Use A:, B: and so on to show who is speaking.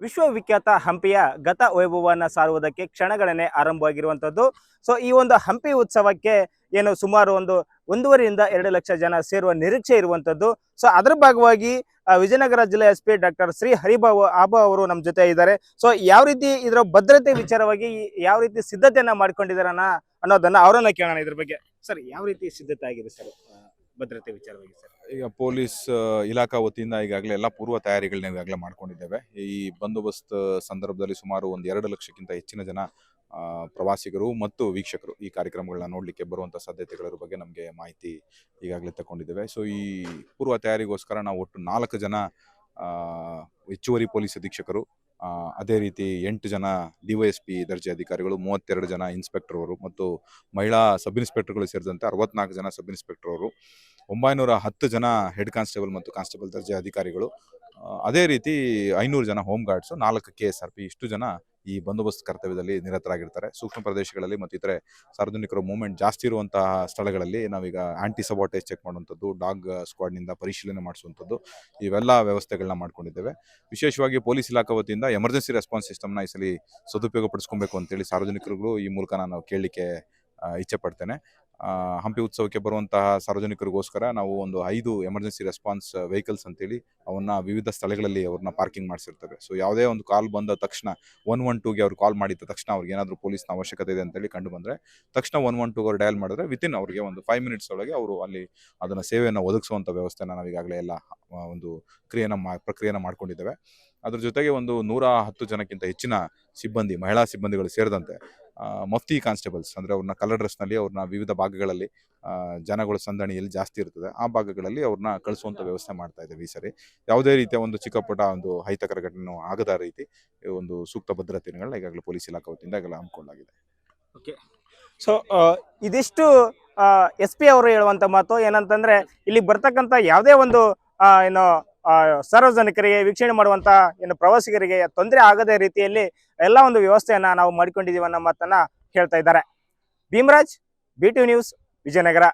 A: ವಿಶ್ವವಿಖ್ಯಾತ ಹಂಪಿಯ ಗತ ವೈಭವವನ್ನು ಸಾರುವುದಕ್ಕೆ ಕ್ಷಣಗಳನ್ನೇ ಆರಂಭವಾಗಿರುವಂಥದ್ದು ಸೊ ಈ ಒಂದು ಹಂಪಿ ಉತ್ಸವಕ್ಕೆ ಏನು ಸುಮಾರು ಒಂದು ಒಂದೂವರೆಯಿಂದ ಎರಡು ಲಕ್ಷ ಜನ ಸೇರುವ ನಿರೀಕ್ಷೆ ಇರುವಂಥದ್ದು ಸೊ ಅದರ ಭಾಗವಾಗಿ ವಿಜಯನಗರ ಜಿಲ್ಲೆ S P doctor Shri Haribabu Aba ಅವರು ನಮ್ಮ ಜೊತೆ ಇದ್ದಾರೆ. ಸೊ ಯಾವ ರೀತಿ ಇದರ ಭದ್ರತೆ ವಿಚಾರವಾಗಿ ಯಾವ ರೀತಿ ಸಿದ್ಧತೆಯನ್ನ ಮಾಡ್ಕೊಂಡಿದಾರ ಅನ್ನೋದನ್ನ ಅವರನ್ನ ಕೇಳೋಣ ಇದ್ರ ಬಗ್ಗೆ. ಸರ್ ಯಾವ ರೀತಿ ಸಿದ್ಧತೆ ಆಗಿದೆ ಸರ್ ಭದ್ರತೆ ವಿಚಾರವಾಗಿ ಸರ್?
B: ಈಗ ಪೊಲೀಸ್ ಇಲಾಖಾ ವತಿಯಿಂದ ಈಗಾಗಲೇ ಎಲ್ಲ ಪೂರ್ವ ತಯಾರಿಗಳನ್ನ ಈಗಾಗಲೇ ಮಾಡ್ಕೊಂಡಿದ್ದೇವೆ. ಈ ಬಂದೋಬಸ್ತ್ ಸಂದರ್ಭದಲ್ಲಿ ಸುಮಾರು ಒಂದು ಎರಡು ಲಕ್ಷಕ್ಕಿಂತ ಹೆಚ್ಚಿನ ಜನ ಪ್ರವಾಸಿಗರು ಮತ್ತು ವೀಕ್ಷಕರು ಈ ಕಾರ್ಯಕ್ರಮಗಳನ್ನ ನೋಡಲಿಕ್ಕೆ ಬರುವಂಥ ಸಾಧ್ಯತೆಗಳ ಬಗ್ಗೆ ನಮಗೆ ಮಾಹಿತಿ ಈಗಾಗಲೇ ತಗೊಂಡಿದ್ದೇವೆ ಸೊ ಈ ಪೂರ್ವ ತಯಾರಿಗೋಸ್ಕರ ನಾವು ಒಟ್ಟು ನಾಲ್ಕು ಜನ ಹೆಚ್ಚುವರಿ ಪೊಲೀಸ್ ಅಧೀಕ್ಷಕರು ಅದೇ ರೀತಿ ಎಂಟು ಜನ ಡಿವೈಎಸ್ಪಿ ದರ್ಜೆ ಅಧಿಕಾರಿಗಳು, ಮೂವತ್ತೆರಡು ಜನ ಇನ್ಸ್ಪೆಕ್ಟರ್ ಅವರು ಮತ್ತು ಮಹಿಳಾ ಸಬ್ ಇನ್ಸ್ಪೆಕ್ಟರ್ಗಳು ಸೇರಿದಂತೆ ಅರವತ್ನಾಲ್ಕು ಜನ ಸಬ್ ಇನ್ಸ್ಪೆಕ್ಟರ್ ಅವರು ಒಂಬೈನೂರ ಹತ್ತು ಜನ ಹೆಡ್ ಕಾನ್ಸ್ಟೇಬಲ್ ಮತ್ತು ಕಾನ್ಸ್ಟೇಬಲ್ ದರ್ಜೆ ಅಧಿಕಾರಿಗಳು ಅದೇ ರೀತಿ ಐನೂರು ಜನ ಹೋಮ್ ಗಾರ್ಡ್ಸು, ನಾಲ್ಕು ಕೆ ಎಸ್ ಆರ್ ಪಿ, ಇಷ್ಟು ಜನ ಈ ಬಂದೋಬಸ್ತ್ ಕರ್ತವ್ಯದಲ್ಲಿ ನಿರತರಾಗಿರ್ತಾರೆ. ಸೂಕ್ಷ್ಮ ಪ್ರದೇಶಗಳಲ್ಲಿ ಮತ್ತು ಇತರೆ ಸಾರ್ವಜನಿಕರ ಮೂವ್ಮೆಂಟ್ ಜಾಸ್ತಿ ಇರುವಂತಹ ಸ್ಥಳಗಳಲ್ಲಿ ನಾವೀಗ ಆಂಟಿ ಸಬಾಟೇಜ್ ಚೆಕ್ ಮಾಡುವಂಥದ್ದು, ಡಾಗ್ ಸ್ಕ್ವಾಡ್ನಿಂದ ಪರಿಶೀಲನೆ ಮಾಡಿಸುವಂಥದ್ದು, ಇವೆಲ್ಲ ವ್ಯವಸ್ಥೆಗಳನ್ನ ಮಾಡ್ಕೊಂಡಿದ್ದೇವೆ. ವಿಶೇಷವಾಗಿ ಪೊಲೀಸ್ ಇಲಾಖೆ ವತಿಯಿಂದ ಎಮರ್ಜೆನ್ಸಿ ರೆಸ್ಪಾನ್ಸ್ ಸಿಸ್ಟಮ್ನ ಈ ಸಲ ಸದುಪಯೋಗ ಪಡಿಸ್ಕೊಬೇಕು ಅಂತೇಳಿ ಸಾರ್ವಜನಿಕರುಗಳು ಈ ಮೂಲಕ ನಾನು ಕೇಳಲಿಕ್ಕೆ ಇಚ್ಛೆ ಪಡ್ತೇನೆ. ಹಂಪಿ ಉತ್ಸವಕ್ಕೆ ಬರುವಂತಹ ಸಾರ್ವಜನಿಕರಿಗೋಸ್ಕರ ನಾವು ಒಂದು ಐದು ಎಮರ್ಜೆನ್ಸಿ ರೆಸ್ಪಾನ್ಸ್ ವೆಹಿಕಲ್ಸ್ ಅಂತೇಳಿ ಅವನ್ನ ವಿವಿಧ ಸ್ಥಳಗಳಲ್ಲಿ ಅವ್ರನ್ನ ಪಾರ್ಕಿಂಗ್ ಮಾಡಿಸಿರ್ತವೆ ಸೊ, ಯಾವುದೇ ಒಂದು ಕಾಲ್ ಬಂದ ತಕ್ಷಣ ಒನ್ ಒನ್ ಟೂಗೆ ಅವ್ರು ಕಾಲ್ ಮಾಡಿದ ತಕ್ಷಣ ಅವ್ರಿಗೆ ಏನಾದರೂ ಪೊಲೀಸ್ನ ಅವಶ್ಯಕತೆ ಇದೆ ಅಂತೇಳಿ ಕಂಡು ಬಂದರೆ, ತಕ್ಷಣ ಒನ್ ಒನ್ ಟೂಗೆ ಅವ್ರು ಡಯಲ್ ಮಾಡಿದ್ರೆ ವಿತಿನ್ ಅವರಿಗೆ ಒಂದು ಫೈವ್ ಮಿನಿಟ್ಸ್ ಒಳಗೆ ಅವರು ಅಲ್ಲಿ ಅದನ್ನು ಸೇವೆಯನ್ನು ಒದಗಿಸುವಂಥ ವ್ಯವಸ್ಥೆನ ನಾವು ಈಗಾಗಲೇ ಎಲ್ಲ ಒಂದು ಕ್ರಿಯೆಯನ್ನು ಮಾ, ಪ್ರಕ್ರಿಯೆನ ಮಾಡ್ಕೊಂಡಿದ್ದೇವೆ. ಅದ್ರ ಜೊತೆಗೆ ಒಂದು ನೂರ ಹತ್ತು ಜನಕ್ಕಿಂತ ಹೆಚ್ಚಿನ ಸಿಬ್ಬಂದಿ, ಮಹಿಳಾ ಸಿಬ್ಬಂದಿಗಳು ಸೇರಿದಂತೆ ಮಫ್ತಿ ಕಾನ್ಸ್ಟೇಬಲ್ಸ್ ಅಂದರೆ ಅವ್ರನ್ನ ಕಲರ್ ಡ್ರೆಸ್ನಲ್ಲಿ ಅವ್ರನ್ನ ವಿವಿಧ ಭಾಗಗಳಲ್ಲಿ ಜನಗಳು ಸಂದಣಿಯಲ್ಲಿ ಜಾಸ್ತಿ ಇರ್ತದೆ. ಆ ಭಾಗಗಳಲ್ಲಿ ಅವ್ರನ್ನ ಕಳಿಸುವಂಥ ವ್ಯವಸ್ಥೆ ಮಾಡ್ತಾ ಇದ್ದೇವೆ ಈ ಸರಿ. ಯಾವುದೇ ರೀತಿಯ ಒಂದು ಚಿಕ್ಕ ಪುಟ್ಟ ಒಂದು ಅಹಿತಕರ ಘಟನೆ ಆಗದ ರೀತಿ ಒಂದು ಸೂಕ್ತ ಭದ್ರತೆಗಳನ್ನ ಈಗಾಗಲೇ ಪೊಲೀಸ್ ಇಲಾಖೆ ವತಿಯಿಂದ ಈಗಾಗಲೇ ಹಮ್ಮಿಕೊಳ್ಳಲಾಗಿದೆ.
A: ಸೊ ಇದಿಷ್ಟು ಎಸ್ ಪಿ ಅವರು ಹೇಳುವಂತ ಮಾತು ಏನಂತಂದ್ರೆ ಇಲ್ಲಿ ಬರ್ತಕ್ಕಂಥ ಯಾವುದೇ ಒಂದು ಏನು ಸಾರ್ವಜನಿಕರಿಗೆ, ವೀಕ್ಷಣೆ ಮಾಡುವಂತ ಏನು ಪ್ರವಾಸಿಗರಿಗೆ ತೊಂದರೆ ಆಗದ ರೀತಿಯಲ್ಲಿ ಎಲ್ಲ ಒಂದು ವ್ಯವಸ್ಥೆಯನ್ನ ನಾವು ಮಾಡಿಕೊಂಡಿದ್ದೀವಿ ಅನ್ನೋ ಮಾತನ್ನ ಹೇಳ್ತಾ ಇದ್ದಾರೆ. Bhimraj B news Vijayanagara.